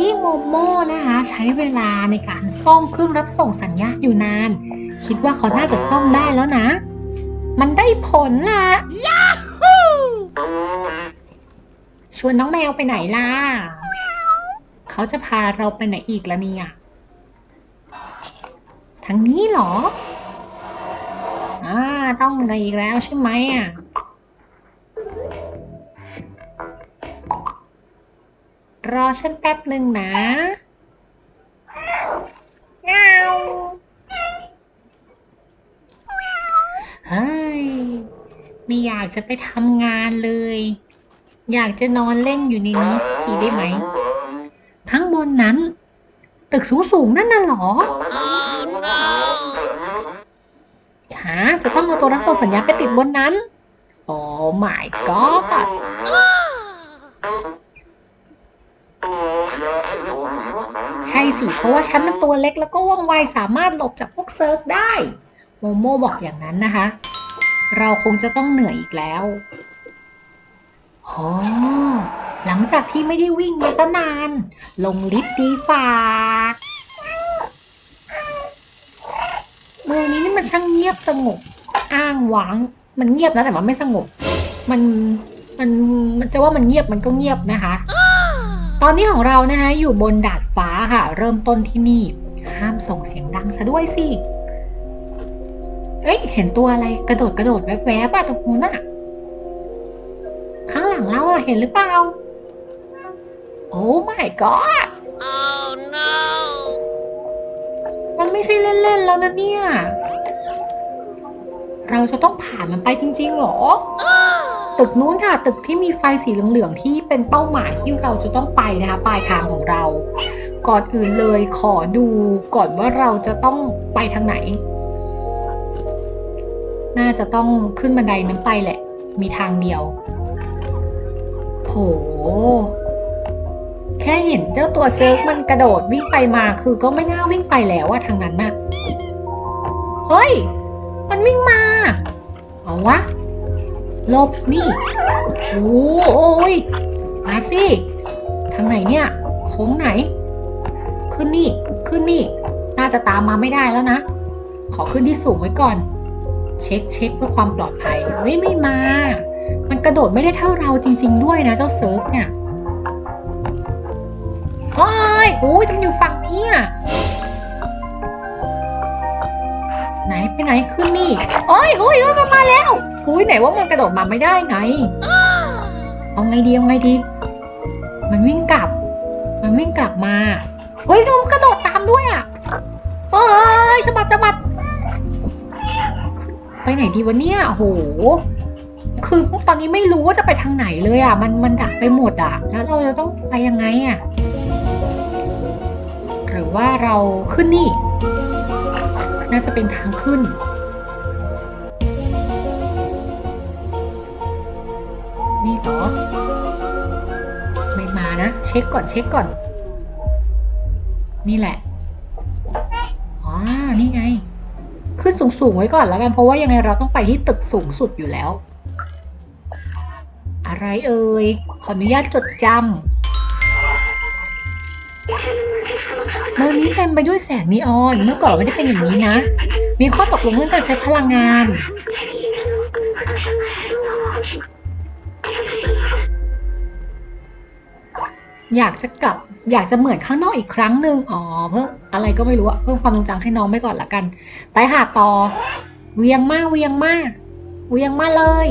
ที่โมโม่นะคะใช้เวลาในการซ่อมเครื่องรับส่งสัญญาณอยู่นาน คิดว่าเขาน่าจะซ่อมได้แล้วนะ มันได้ผลล่ะชวนน้องแมวไปไหนล่ะ เขาจะพาเราไปไหนอีกละเนี่ยทางนี้เหรอ อ่า ต้องอะไรอีกแล้วใช่ไหมอะ รอฉันแป๊บหนึ่งนะเงาเฮ้ย ไม่อยากจะไปทำงานเลย อยากจะนอนเล่นอยู่ในนี้สักทีได้ไหมข้งบนนั้น ตึกสูงๆนั่นน่ะหรอฮะจะต้องเอาตัวรับส่งสัญญาณไปติดบนนั้น โอ้ my god ใช่สิ เพราะว่าฉันมันตัวเล็กแล้วก็ว่องไวสามารถหลบจากพวกเซิร์ฟได้ โมโมบอกอย่างนั้นนะคะ เราคงจะต้องเหนื่อยอีกแล้วโอ้หลังจากที่ไม่ได้วิ่งมาซะนาน ลงลิฟต์ดีฝากเมืองนี้นี่มันช่างเงียบสงบ อ้างว้าง มันเงียบนะแต่มันไม่สงบ มันมันมันจะว่ามันเงียบมันก็เงียบนะคะ ตอนนี้ของเรานะคะอยู่บนดาดฟ้าค่ะ เริ่มต้นที่นี่ ห้ามส่งเสียงดังซะด้วยสิ เอ้ย เห็นตัวอะไรกระโดดกระโดดแวบๆอะตรงนู้นอะข้างหลังเราอะเห็นหรือเปล่า โอ้ my god Oh no! มันไม่ใช่เล่นๆแล้วนะเนี่ย เราจะต้องผ่านมันไปจริงๆหรอ ตึกนู้นค่ะ ตึกที่มีไฟสีเหลืองๆที่เป็นเป้าหมายที่เราจะต้องไปนะคะ ปลายทางของเรา ก่อนอื่นเลยขอดูก่อนว่าเราจะต้องไปทางไหน น่าจะต้องขึ้นบันไดนั้นไปแหละ มีทางเดียว โห แค่เห็นเจ้าตัวเซิร์ฟมันกระโดดวิ่งไปมาคือก็ไม่น่าวิ่งไปแล้วอะทางนั้นน่ะ เฮ้ย มันวิ่งมา เอาวะลบนี่ โอ้โอ้ยมาสิ ทางไหนเนี่ย โค้งไหน ขึ้นนี่ ขึ้นนี่ น่าจะตามมาไม่ได้แล้วนะ ขอขึ้นที่สูงไว้ก่อน เช็คเช็คเพื่อความปลอดภัยเฮ้ยไม่มา มันกระโดดไม่ได้เท่าเราจริง ๆ ด้วยนะเจ้าเซิร์ฟเนี่ยเฮ้ยโอ้ยมันอยู่ฝั่งนี้อะไหนไปไหนขึ้นนี่โอ้ยโอ้ยโอ้ยมันมาแล้วอุ้ยไหนว่ามันกระโดดมาไม่ได้ไงเอาไงดีเอาไงดี มันวิ่งกลับ มันวิ่งกลับมา เฮ้ยมันกระโดดตามด้วยอะเฮ้ยสะบัดสะบัดไปไหนดีวะเนี่ยโอ้โห คือตอนนี้ไม่รู้ว่าจะไปทางไหนเลยอะ มันมันดักไปหมดอะ แล้วเราจะต้องไปยังไงอะ หรือว่าเราขึ้นนี่ น่าจะเป็นทางขึ้นนี่เหรอไม่มานะ เช็คก่อนเช็คก่อน นี่แหละอ๋อนี่ไง ขึ้นสูงๆไว้ก่อนแล้วกันเพราะว่ายังไงเราต้องไปที่ตึกสูงสุดอยู่แล้ว อะไรเอ่ยขออนุญาตจดจำเมืองนี้เต็มไปด้วยแสงนีออน เมื่อก่อนไม่ได้เป็นอย่างนี้นะ มีข้อตกลงเรื่องการใช้พลังงาน อยากจะกลับ อยากจะเหมือนข้างนอกอีกครั้งหนึ่งอ๋อเพิ่มอะไรก็ไม่รู้อะเพิ่มความทรงจำให้น้องไปก่อนละกัน ไปหาต่อ เวียงมากเวียงมากเวียงมาเลย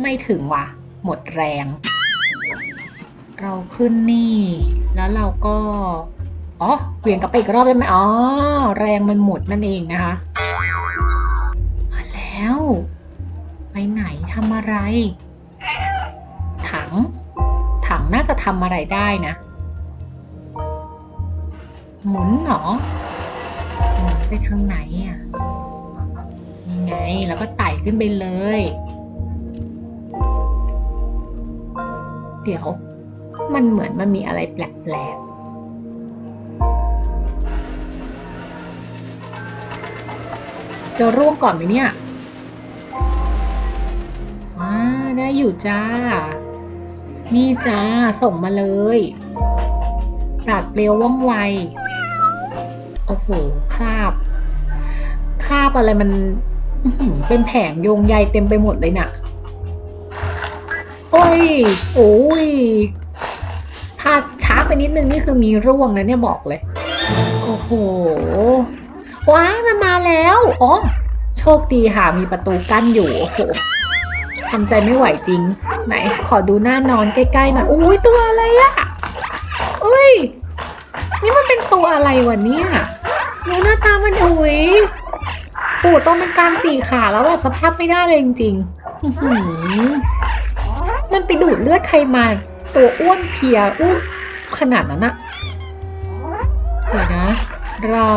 ไม่ถึงว่ะ หมดแรง เราขึ้นนี่ แล้วเราก็อ๋อเวียงกลับไปอีกรอบได้ไหมอ๋อแรงมันหมดนั่นเองนะคะมาแล้ว ไปไหนทำอะไร ถัง ถังน่าจะทำอะไรได้นะ หมุนเหรอหมุนไปทางไหนอะนี่ไงแล้วก็ไต่ขึ้นไปเลย เดี๋ยว มันเหมือนมันมีอะไรแปลกๆ จะร่วงก่อนไหมเนี่ย ว้า ได้อยู่จ้า นี่จ้า ส่งมาเลย ปราดเปรียวว่องไว โอ้โห คราบ คราบอะไรมัน เป็นแผงโยงใยเต็มไปหมดเลยน่ะ โอ้ย โอ้ยถ้าช้าไปนิดนึงนี่คือมีร่วงนะเนี่ยบอกเลย โอ้โห ว้ายมันมาแล้ว อ๋อ โชคดีค่ะ มีประตูกั้นอยู่ โอ้โห ทำใจไม่ไหวจริง ไหน ขอดูหน้านอนใกล้ๆหน่อยอุ้ยตัวอะไรอะเอ้ย นี่มันเป็นตัวอะไรวะเนี่ยดูหน้าตามันอุ้ยปูดตรงมันกลางสี่ขาแล้วแบบสภาพไม่ได้เลยจริงๆมันไปดูดเลือดใครมา ตัวอ้วนเพียอ้วนขนาดนั้นอะเดี๋ยวนะ เรา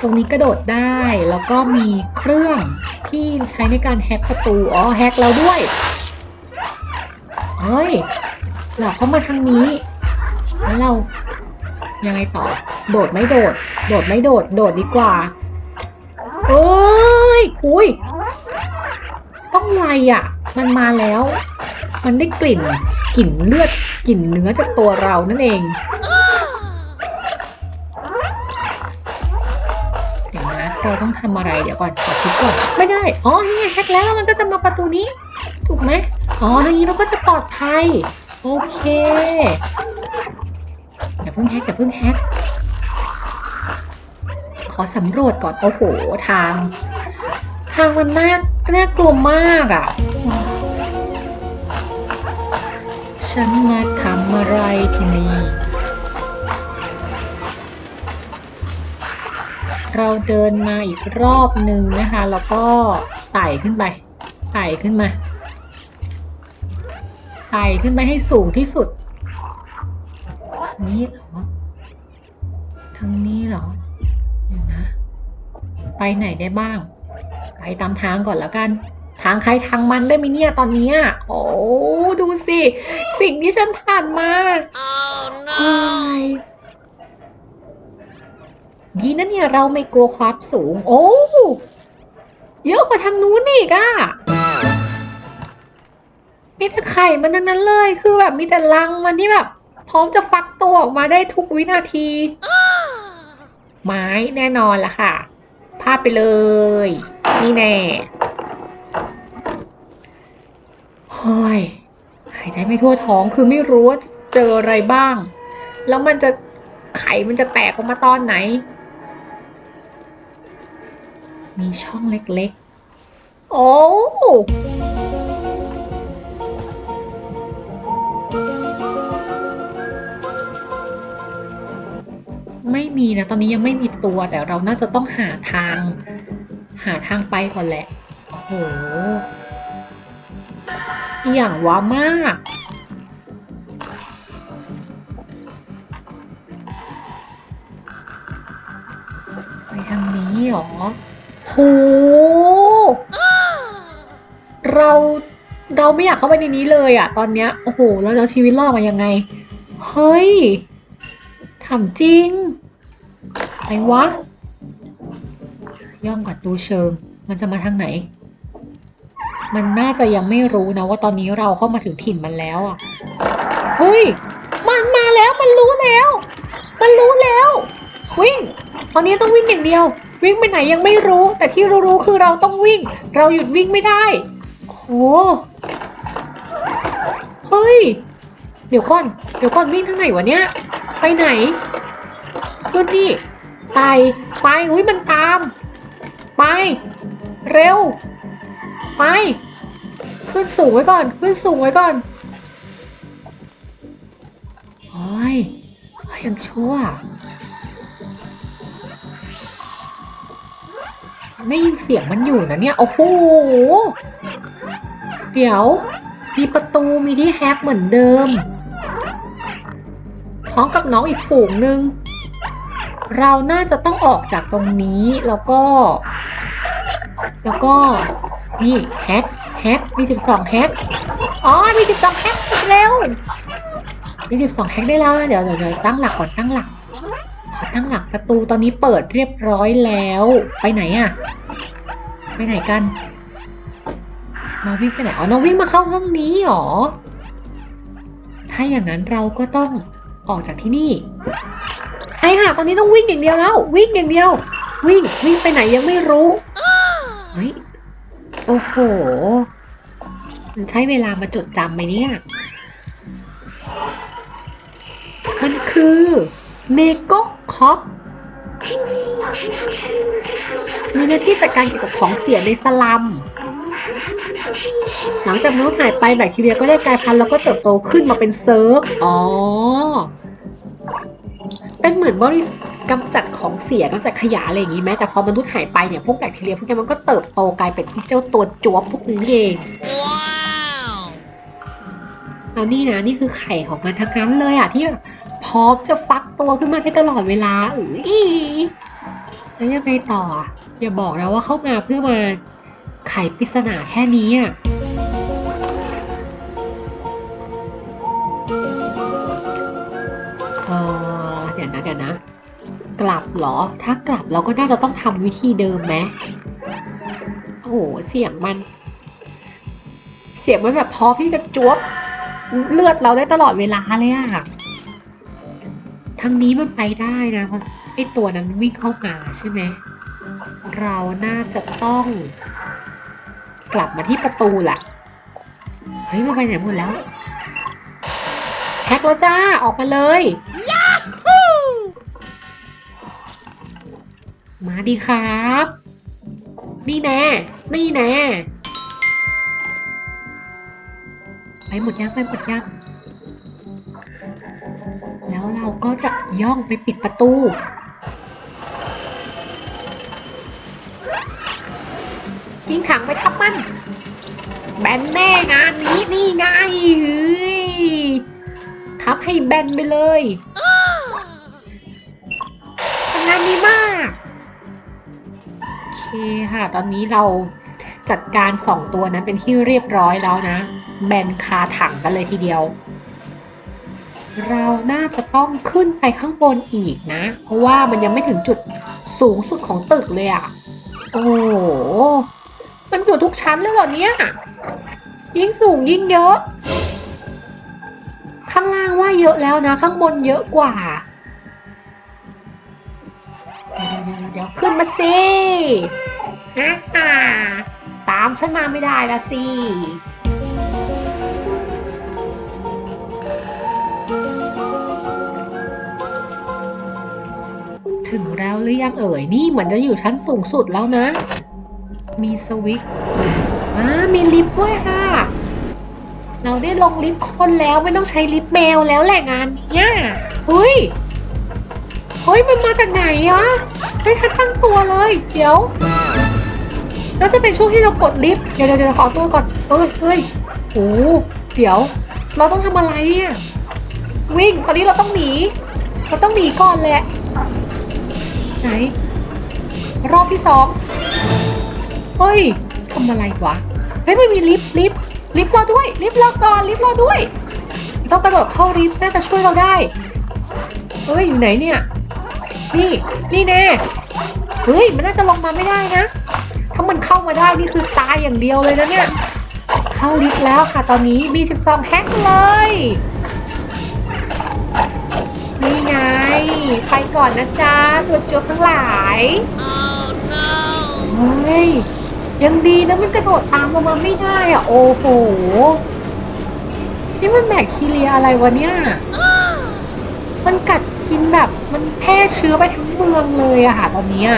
ตรงนี้กระโดดได้ แล้วก็มีเครื่องที่ใช้ในการแฮกประตู อ๋อ แฮกเราด้วย เฮ้ยเราเข้ามาทางนี้ แล้วเรายังไงต่อ โดดไม่โดด โดดไม่โดด โดดดีกว่าเอ้ย อุ้ย ต้องไวอะ มันมาแล้ว มันได้กลิ่น กลิ่นเลือด กลิ่นเนื้อจากตัวเรานั่นเอง เราต้องทำอะไรเดี๋ยวก่อนขอคิดก่อนไม่ได้ อ๋อนี่แฮกแล้วแล้วมันก็จะมาประตูนี้ ถูกไหมอ๋อทางนี้เราก็จะปลอดภัย โอเคอย่าเพิ่งแฮกอย่าเพิ่งแฮกขอสำรวจก่อน โอ้โห ทาง ทางมันน่าน่ากลัวมากอะ่ะ ฉันมาทำอะไรที่นี่ เราเดินมาอีกรอบหนึ่งนะคะ แล้วก็ไต่ขึ้นไป ไต่ขึ้นมา ไต่ขึ้นไปให้สูงที่สุด นี่เหรอ ทางนี้เหรอ เดี๋ยวนะ ไปไหนได้บ้าง ไปตามทางก่อนแล้วกัน ทางใครทางมันได้ไหมเนี่ยตอนเนี้ยโอ้ดูสิ สิ่งที่ฉันผ่านมาเฮ้ย ดีนะเนี่ยเราไม่กลัวความสูง โอ้เยอะกว่าทางนู้นอีกอะมีแต่ไข่มันทั้งนั้นเลย คือแบบมีแต่รังมันที่แบบ พร้อมจะฟักตัวออกมาได้ทุกวินาที ไม้แน่นอนละค่ะ พาไปเลย นี่แน่เฮ้ยหายใจไม่ทั่วท้องคือไม่รู้ว่าจะเจออะไรบ้าง แล้วมันจะไข่มันจะแตกออกมาตอนไหน มีช่องเล็กๆ โอ้ไม่มีนะ ตอนนี้ยังไม่มีตัวแต่เราน่าจะต้องหาทาง หาทางไปก่อนแหละ โอ้โหอย่างว้ามาก ไปทางนี้หรอ โห เราเราไม่อยากเข้าไปในนี้เลยอะตอนเนี้ย โอ้โห เราจะเอาชีวิตรอดมายังไง เฮ้ยถามจริงไอ้วะ ย่องกัดดูเชิง มันจะมาทางไหน มันน่าจะยังไม่รู้นะว่าตอนนี้เราเข้ามาถึงถิ่นมันแล้วอะเฮ้ย มันมาแล้ว มันรู้แล้ว มันรู้แล้ว วิ่ง ตอนนี้ต้องวิ่งอย่างเดียว วิ่งไปไหนยังไม่รู้ แต่ที่รู้ๆคือเราต้องวิ่ง เราหยุดวิ่งไม่ได้โอ้โหเฮ้ย เดี๋ยวก่อน เดี๋ยวก่อนวิ่งทางไหนวะเนี่ย ไปไหน ขึ้นนี่ ไป ไป อุ้ยมันตาม ไป เร็ว ไป ขึ้นสูงไว้ก่อน ขึ้นสูงไว้ก่อนโอ้ยยังชั่ว ไม่ยินเสียงมันอยู่นะเนี่ย โอ้โห เดี๋ยว มีประตูมีที่แฮกเหมือนเดิม พร้อมกับน้องอีกฝูงหนึ่ง เราน่าจะต้องออกจากตรงนี้ แล้วก็ แล้วก็ นี่แฮกแฮกมีสิบสองแฮกอ๋อ มีสิบสองแฮกเร็วมีสิบสองแฮกได้แล้วเดี๋ยวเดี๋ยวเดี๋ยวตั้งหลักก่อนตั้งหลัก ขอตั้งหลักประตูตอนนี้เปิดเรียบร้อยแล้ว ไปไหนอะไปไหนกันน้องวิ่งไปไหนอ๋อน้องวิ่งมาเข้าห้องนี้หรอ ถ้าอย่างนั้นเราก็ต้องออกจากที่นี่ไอ้ค่ะ ตอนนี้ต้องวิ่งอย่างเดียวแล้ว วิ่งอย่างเดียว วิ่งวิ่งไปไหนยังไม่รู้เฮ้ยโอ้โห มันใช้เวลามาจดจำไหมเนี่ย มันคือ เนโกคอปมีหน้าที่จัดการเกี่ยวกับของเสียในสลัม หลังจากมนุษย์หายไปแบคทีเรียก็ได้กลายพันธุ์แล้วก็เติบโตขึ้นมาเป็นเซิร์ก อ๋อ เป็นเหมือนบริษัทกำจัดของเสียกำจัดขยะอะไรอย่างนี้แม้แต่พอมนุษย์หายไปเนี่ยพวกแบคทีเรียพวกนี้มันก็เติบโตกลายเป็นอ้เจ้าตัวจวบพวกนี้เองเอานี่นะนี่คือไข่ของมันทั้งนั้นเลยอะที่ พร้อมจะฟักตัวขึ้นมาได้ตลอดเวลาเอยแล้วยังไงต่ออะอย่าบอกนะว่าเข้ามาเพื่อมาไขปริศนาแค่นี้อะเออเดี๋ยวนะเดี๋ยวนะ กลับเหรอ ถ้ากลับเราก็น่าจะต้องทำวิธีเดิมไหมโอ้โห เสียงมัน เสียงมันแบบพร้อมที่จะจวบเลือดเราได้ตลอดเวลาเลยอะ ทางนี้มันไปได้นะเพราะไอตัวนั้นวิ่งเข้ามาใช่ไหมเราน่าจะต้อง กลับมาที่ประตูแหละเฮ้ยมันไปไหนหมดแล้วแฮกแล้วจ้า ออกมาเลยมาดีครับ นี่แน่ นี่แน่ ไปหมดยังไปหมดยัง แล้วเราก็จะย่องไปปิดประตู กิ้งถังไปทับมัน แบนแน่งานนี้นี่ไงเฮ้ยทับให้แบนไปเลยทำงานดีมากโอเคค่ะ ตอนนี้เราจัดการสองตัวนั้นเป็นที่เรียบร้อยแล้วนะ แบนคาถังกันเลยทีเดียว เราน่าจะต้องขึ้นไปข้างบนอีกนะ เพราะว่ามันยังไม่ถึงจุดสูงสุดของตึกเลยอะ่ะโอ้โห มันอยู่ทุกชั้นเลยเหรอเนี่ย ยิ่งสูงยิ่งเยอะ ข้างล่างว่าเยอะแล้วนะ ข้างบนเยอะกว่า เดี๋ยวเดี๋ยวเดี๋ยวขึ้นมาสิฮ่าตามฉันมาไม่ได้ละสิ ถึงแล้วหรือยังเอ่ย นี่เหมือนจะอยู่ชั้นสูงสุดแล้วนะ มีสวิตช์อ่ามีลิฟต์ด้วยค่ะ เราได้ลงลิฟต์คนแล้วไม่ต้องใช้ลิฟต์แมวแล้วแหละงานเนี้ยเฮ้ยเฮ้ยมันมาจากไหนอะไม่ทันตั้งตัวเลย เดี๋ยวน่าจะเป็นช่วงที่เรากดลิฟต์เดี๋ยวเดี๋ยวเดี๋ยวขอตัวก่อนเอ้ยเฮ้ยโอ้เดี๋ยว เราต้องทำอะไรเนี่ยวิ่งตอนนี้เราต้องหนี เราต้องหนีก่อนแหละ ไหน รอบที่สองเฮ้ยทำอะไรวะ เฮ้ยไม่มีลิฟต์ลิฟต์ลิฟต์รอด้วย ลิฟต์รอก่อนลิฟต์รอด้วย ต้องกระโดดเข้าลิฟต์น่าจะช่วยเราได้ เฮ้ยอยู่ไหนเนี่ย นี่ นี่แน่ เฮ้ยมันน่าจะลงมาไม่ได้นะ ถ้ามันเข้ามาได้นี่คือตายอย่างเดียวเลยนะเนี่ย เข้าลิฟต์แล้วค่ะตอนนี้ B12 แฮกเลย ไปก่อนนะจ๊ะ ตัวจบทั้งหลาย Oh no! เฮ้ย ยังดีนะมันกระโดดตามเรามาไม่ได้อะ โอ้โห นี่มันแบคทีเรียอะไรวะเนี่ย มันกัดกินแบบมันแพร่เชื้อไปทั้งเมืองเลยอะค่ะตอนนี้ย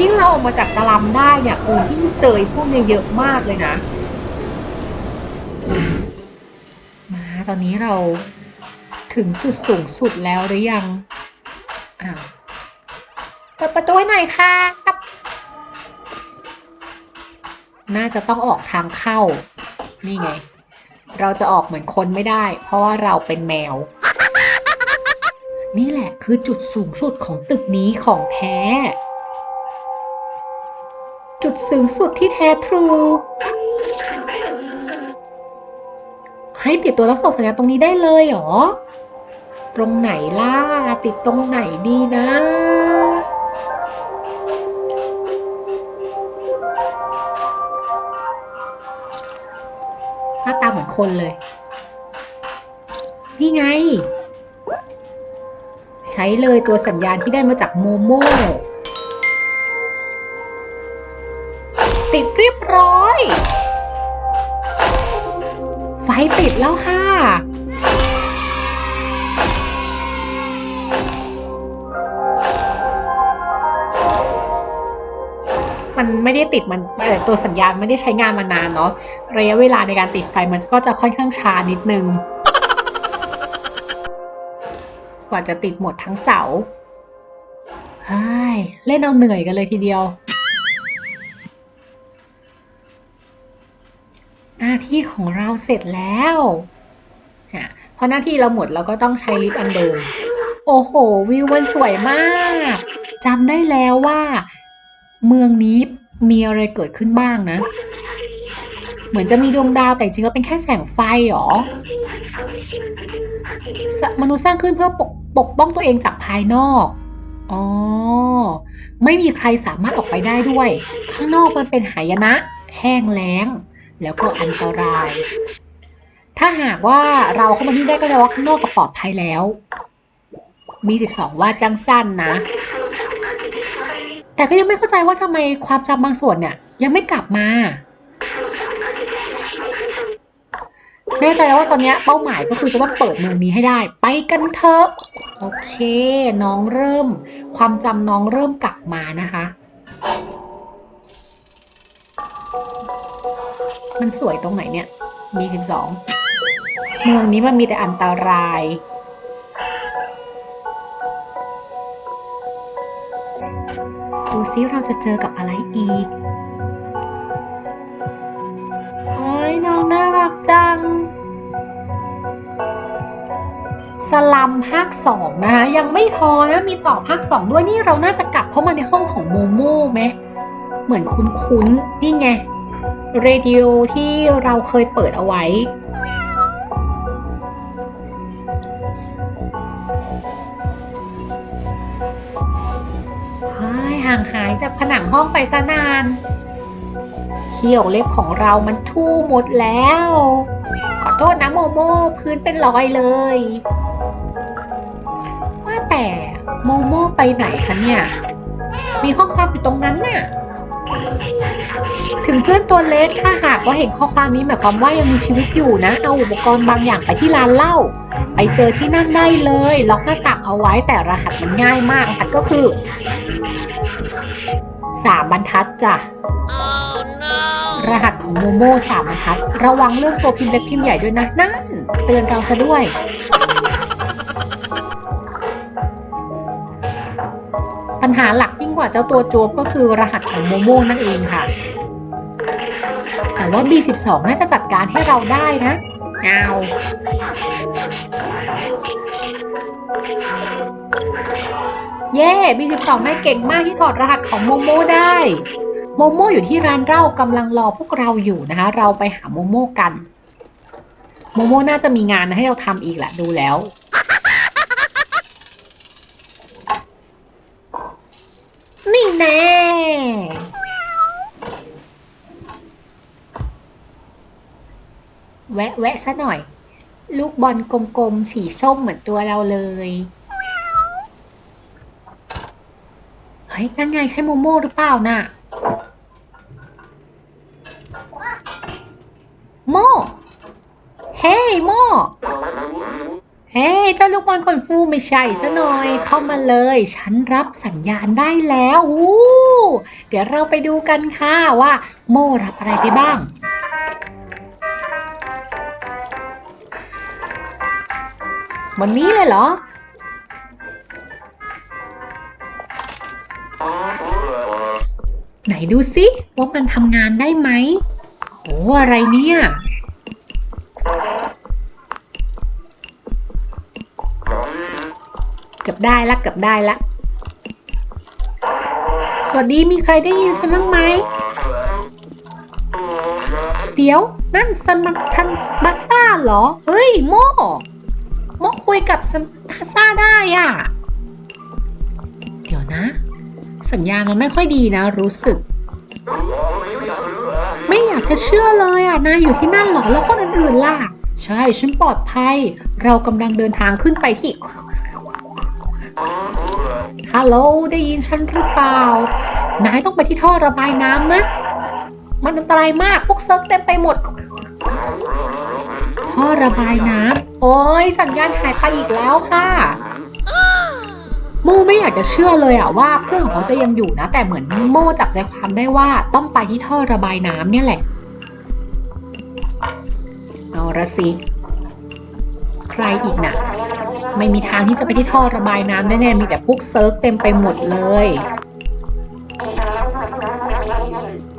ยิ่งเราออกมาจากตะลำได้เนี่ยโอ้ยิ่งเจอพวกเนี้ยเยอะมากเลยนะ มาตอนนี้เรา ถึงจุดสูงสุดแล้วหรือยังอ้าวเปิดประตูให้หน่อยครับ น่าจะต้องออกทางเข้า นี่ไง เราจะออกเหมือนคนไม่ได้ เพราะว่าเราเป็นแมว นี่แหละคือจุดสูงสุดของตึกนี้ของแท้ จุดสูงสุดที่แท้ทรู ให้ติดตัวลักษณะสัญญาณตรงนี้ได้เลยเหรอ ตรงไหนล่ะ ติดตรงไหนดีนะ หน้าตาเหมือนคนเลย นี่ไง ใช้เลยตัวสัญญาณที่ได้มาจากโมโม ติดมันเอ่ตัวสัญญาณไม่ได้ใช้งานมานานเนาะระยะเวลาในการติดไฟมันก็จะค่อนข้างช้านิดนึง กว่าจะติดหมดทั้งเสาเฮ้ยเล่นเอาเหนื่อยกันเลยทีเดียว หน้าที่ของเราเสร็จแล้วอะพอหน้าที่เราหมดเราก็ต้องใช้ลิฟต์อันเดิม โอ้โห วิวมันสวยมากจำได้แล้วว่า เมืองนี้ มีอะไรเกิดขึ้นบ้างนะ เหมือนจะมีดวงดาวแต่จริงๆแล้วเป็นแค่แสงไฟหรอสมนุษย์สร้างขึ้นเพื่อปกปกป้องตัวเองจากภายนอก อ๋อ ไม่มีใครสามารถออกไปได้ด้วย ข้างนอกมันเป็นหายนะ แห้งแล้ง แล้วก็อันตราย ถ้าหากว่าเราเข้ามาที่ได้ก็แปลว่าข้างนอกก็ปลอดภัยแล้ว มี 12 ว่าจังสั้นนะ แต่ก็ยังไม่เข้าใจว่าทำไมความจำบางส่วนเนี่ยยังไม่กลับมา แน่ใจแล้วว่าตอนนี้เป้าหมายก็คือจะต้องเปิดเมืองนี้ให้ได้ ไปกันเถอะ โอเค น้องเริ่ม ความจำน้องเริ่มกลับมานะคะ มันสวยตรงไหนเนี่ยมี12 เมืองนี้มันมีแต่อันตราย ดูซิเราจะเจอกับอะไรอีกโอ้ยน้องน่ารักจัง สลัมภาคสองนะคะยังไม่พอนะ มีต่อภาคสองด้วยนี่เราน่าจะกลับเข้ามาในห้องของโมโม่ไหมเหมือนคุ้นๆ นี่ไงเรดิโอที่เราเคยเปิดเอาไว้ ห้องไปซะนานเขี้ยวเล็บของเรามันทู่หมดแล้ว ขอโทษนะโมโมพื้นเป็นรอยเลย ว่าแต่โมโมไปไหนคะเนี่ย มีข้อความอยู่ตรงนั้นน่ะ ถึงเพื่อนตัวเล็กถ้าหากว่าเห็นข้อความนี้หมายความว่ายังมีชีวิตอยู่นะ เอาอุปกรณ์บางอย่างไปที่ร้านเหล้าไปเจอที่นั่นได้เลย ล็อกหน้าต่างเอาไว้แต่รหัสมันง่ายมากรหัสก็คือ สามบรรทัดจ้ะ Oh no! รหัสของโมโม่สามบรรทัด ระวังเรื่องตัวพิมพ์เล็กพิมพ์ใหญ่ด้วยนะ นั่น เตือนเราซะด้วย ปัญหาหลักยิ่งกว่าเจ้าตัวโจ๊กก็คือรหัสของโมโม่นั่นเองค่ะ แต่ว่า B12 น่าจะจัดการให้เราได้นะ เอา เย่ B12 ได้เก่งมากที่ถอดรหัสของโมโมได้ โมโมอยู่ที่ร้านเหล้ากำลังรอพวกเราอยู่นะคะ เราไปหาโมโมกัน โมโมน่าจะมีงานให้เราทำอีกแหละดูแล้วนี่แน่แวะแวะซะหน่อย ลูกบอลกลมๆ สีส้มเหมือนตัวเราเลย เฮ้ย นั่นไงใช่โมโม่หรือเปล่าน่ะ โม่ เฮ้ยโม่ เฮ้ยเจ้าลูกบอลคนฟูไม่ใช่ซะหน่อย เข้ามาเลย ฉันรับสัญญาณได้แล้วอู้เดี๋ยวเราไปดูกันค่ะว่า โม่รับอะไรไปบ้าง วันนี้เลยเหรอ ไหนดูสิว่ามันทำงานได้ไหมโอ้อะไรเนี่ย เกือบได้ละเกือบได้ละ สวัสดีมีใครได้ยินฉันบ้างไหม เดี๋ยว นั่นสมัครทันบัสซ่าเหรอ เฮ้ย โม โมคุยกับสมบัสซ่าได้อะ เดี๋ยวนะ สัญญาณมันไม่ค่อยดีนะ รู้สึก ไม่อยากจะเชื่อเลยอะ นายอยู่ที่นั่นเหรอ แล้วคนอื่นๆล่ะ ใช่ ฉันปลอดภัย เรากำลังเดินทางขึ้นไปที่ฮัลโหล ได้ยินฉันหรือเปล่า นายต้องไปที่ท่อระบายน้ำนะ มันอันตรายมาก พวกเซิร์ฟเต็มไปหมด ท่อระบายน้ำ โอ้ยสัญญาณหายไปอีกแล้วค่ะ โมไม่อยากจะเชื่อเลยอะว่าเพื่อนของเขาจะยังอยู่นะ แต่เหมือนโมจับใจความได้ว่าต้องไปที่ท่อระบายน้ำเนี่ยแหละ เอาละสิ ใครอีกนะไม่มีทางที่จะไปที่ท่อระบายน้ำแน่ๆมีแต่พวกเซิร์ฟเต็มไปหมดเลย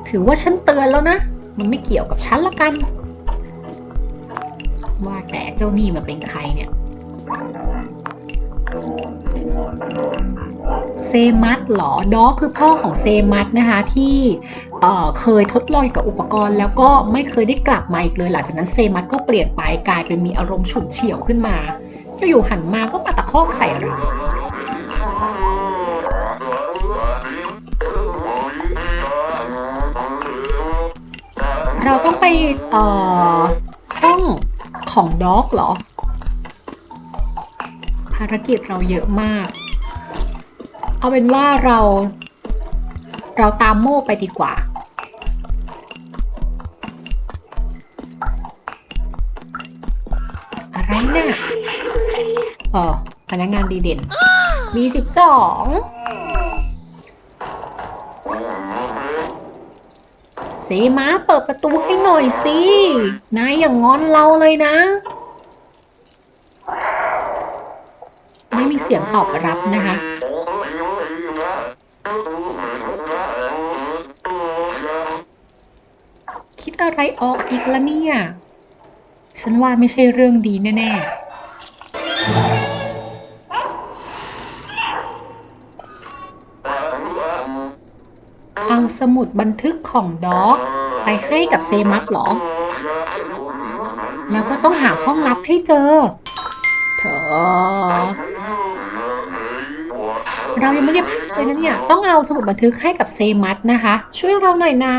ถือว่าฉันเตือนแล้วนะ มันไม่เกี่ยวกับฉันละกัน ว่าแต่ เจ้าหนี่มันเป็นใครเนี่ยเซมัสเหรอด็อกคือพ่อของเซมัสนะคะที่เเคยทดลองกับอุปกรณ์ แล้วก็ไม่เคยได้กลับมาอีกเลย หลังจากนั้นเซมัสก็เปลี่ยนไปกลายเป็นมีอารมณ์ฉุนเฉียวขึ้นมาจะอยู่หันมาก็มาตะคอกใส่เราเราต้องไปเอ่อ ของด็อกเหรอ ภารกิจเราเยอะมาก เอาเป็นว่าเรา เราตามโม่ไปดีกว่า อะไรเนี่ยเออพนักงานดีเด่นมีสิบสอง สีม้าเปิดประตูให้หน่อยสินายอย่างงอนเราเลยนะ ไม่มีเสียงตอบรับนะคะคิดอะไรออกอีกละเนี่ย ฉันว่าไม่ใช่เรื่องดีแน่ ๆ สมุดบันทึกของด็อกไปให้กับเซมัสเหรอ แล้วก็ต้องหาห้องลับให้เจอ เธอ เรายังไม่ได้พักเลยนะเนี่ย ต้องเอาสมุดบันทึกให้กับเซมัสนะคะ ช่วยเราหน่อยนะ